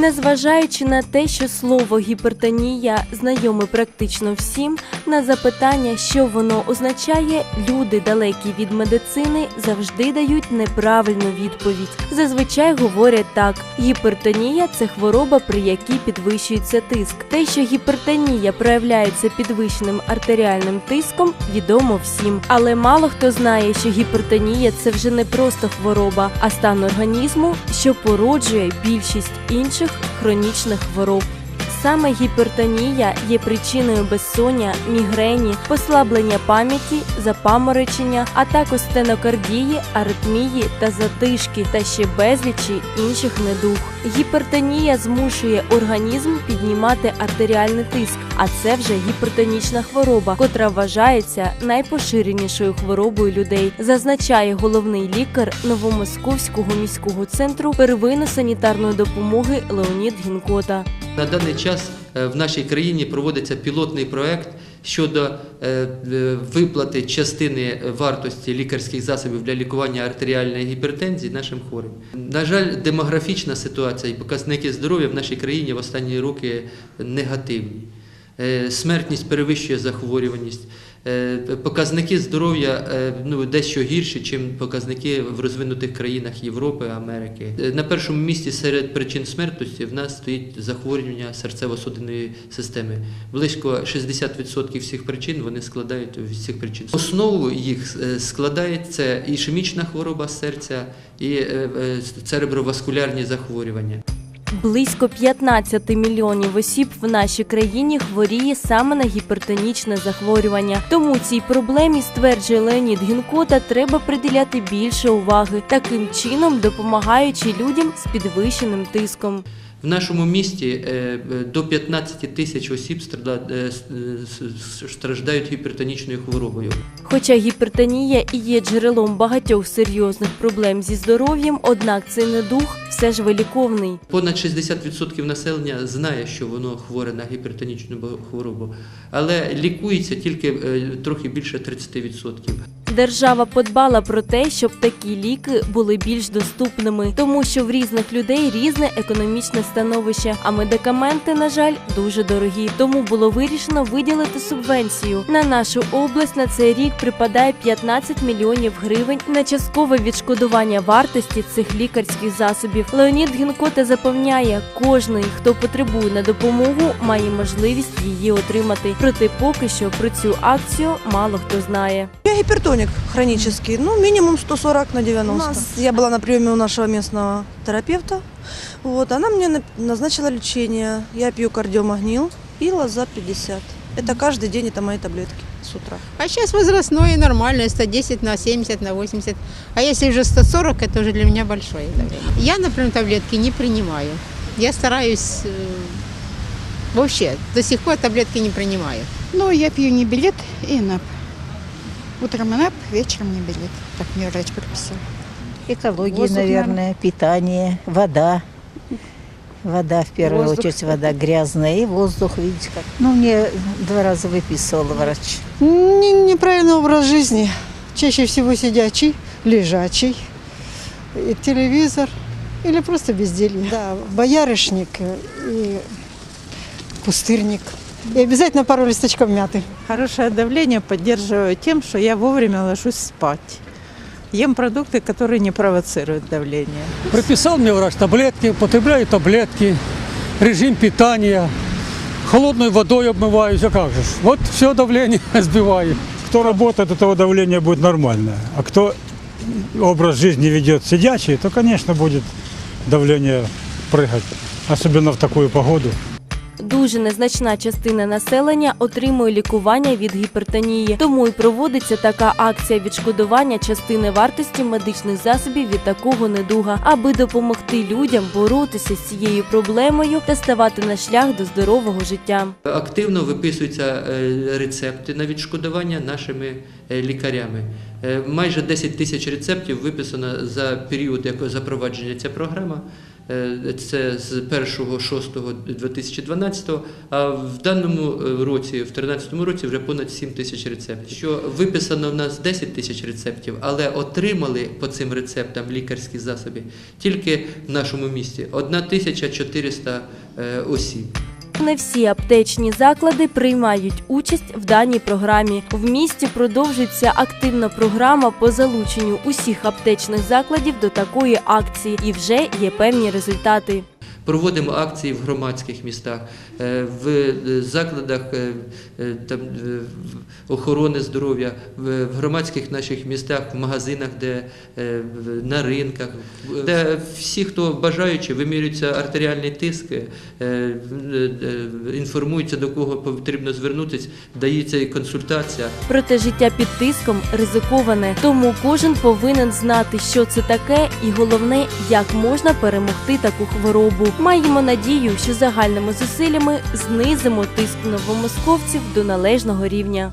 Незважаючи на те, що слово гіпертонія знайоме практично всім, на запитання, що воно означає, люди, далекі від медицини, завжди дають неправильну відповідь. Зазвичай говорять так: гіпертонія це хвороба, при якій підвищується тиск. Те, що гіпертонія проявляється підвищеним артеріальним тиском, відомо всім. Але мало хто знає, що гіпертонія це вже не просто хвороба, а стан організму, що породжує більшість інших хронічних хвороб. Саме гіпертонія є причиною безсоння, мігрені, послаблення пам'яті, запаморочення, а також стенокардії, аритмії та затишки, та ще безлічі інших недуг. Гіпертонія змушує організм піднімати артеріальний тиск, а це вже гіпертонічна хвороба, котра вважається найпоширенішою хворобою людей, зазначає головний лікар Новомосковського міського центру первинно санітарної допомоги Леонід Гінкота. На даний час е, в нашій країні проводиться пілотний проект щодо е, виплати частини вартості лікарських засобів для лікування артеріальної гіпертензії нашим хворим. На жаль, демографічна ситуація і показники здоров'я в нашій країні в останні роки негативні. Е, Смертність перевищує захворюваність. Е, Показники здоров'я е, ну, дещо гірші, ніж показники в розвинутих країнах Європи, Америки. Е, На першому місці серед причин смертності в нас стоїть захворювання серцево-судинної системи. Близько 60% всіх причин вони складають з цих причин. Основу їх складає це ішемічна хвороба серця і цереброваскулярні захворювання. Близько 15 мільйонів осіб в нашій країні хворіє саме на гіпертонічне захворювання. Тому цій проблемі, стверджує Леонід Гінкота, треба приділяти більше уваги, таким чином допомагаючи людям з підвищеним тиском. В нашому місті е, е, до 15 тисяч осіб е, страждають гіпертонічною хворобою. Хоча гіпертонія і є джерелом багатьох серйозних проблем зі здоров'ям, однак цей недуг все ж виліковний. Понад 60% населення знає, що воно хворе на гіпертонічну хворобу, але лікується тільки трохи більше 30%. Держава подбала про те, щоб такі ліки були більш доступними, тому що в різних людей різне економічне становище, а медикаменти, на жаль, дуже дорогі. Тому було вирішено виділити субвенцію. На нашу область на цей рік припадає 15 мільйонів гривень на часткове відшкодування вартості цих лікарських засобів. Леонід Гінкота запевняє, кожний, хто потребує на допомогу, має можливість її отримати. Проте поки що про цю акцію мало хто знає. Я гипертоник хронический, ну минимум 140 на 90. У нас, я была на приеме у нашего местного терапевта, вот, она мне на- назначила лечение. Я пью кардиомагнил и лоза 50. Это каждый день, это мои таблетки с утра. А сейчас возрастное нормальное, 110 на 70, на 80. А если уже 140, это уже для меня большое давление. Я, например, таблетки не принимаю. Я стараюсь э, вообще, до сих пор таблетки не принимаю. Ну, я пью не билет и НАП. Утром НАП, вечером не билет. Так мне врач прописал. Экология, Воздух, наверное, питание, вода. Вода, в первую Воздух. очередь, вода грязная. И воздух, видите, как. Ну, мне два раза выписывал врач. Не- Неправильный образ жизни. Чаще всего сидячий, лежачий, и телевизор или просто безделье. Да, боярышник и пустырник. И обязательно пару листочков мяты. Хорошее давление поддерживаю тем, что я вовремя ложусь спать. Ем продукты, которые не провоцируют давление. Прописал мне врач таблетки, потребляю таблетки, режим питания, холодной водой обмываюсь, а как же. Вот все давление сбиваю. Кто работает, у того давление будет нормальное. А кто образ жизни ведет сидячий, то, конечно, будет давление прыгать. Особенно в такую погоду. Дуже незначна частина населення отримує лікування від гіпертонії, тому і проводиться така акція відшкодування частини вартості медичних засобів від такого недуга, аби допомогти людям боротися з цією проблемою та ставати на шлях до здорового життя. Активно виписуються е, рецепти на відшкодування нашими е, лікарями. Е, Майже 10 тисяч рецептів виписано за період, як запровадження ця програма. Е, Це з 1.6.2012, а в даному е, році, в 2013 році, вже понад 7 тисяч рецептів. Що виписано в нас 10 тисяч рецептів, але отримали по цим рецептам лікарські засоби тільки в нашому місті 1400 е, Не всі аптечні заклади приймають участь в даній програмі. В місті продовжується активна програма по залученню усіх аптечних закладів до такої акції, і вже є певні результати. Проводимо акції в громадських містах, е, в е, закладах е, там, охорони здоров'я, в громадських наших містах, в магазинах, де на ринках, де всі, хто бажаючи, вимірюється артеріальний тиск, інформуються, до кого потрібно звернутися, дається і консультація. Проте життя під тиском ризиковане, тому кожен повинен знати, що це таке, і головне, як можна перемогти таку хворобу. Маємо надію, що загальними зусиллями знизимо тиск новомосковців до належного рівня.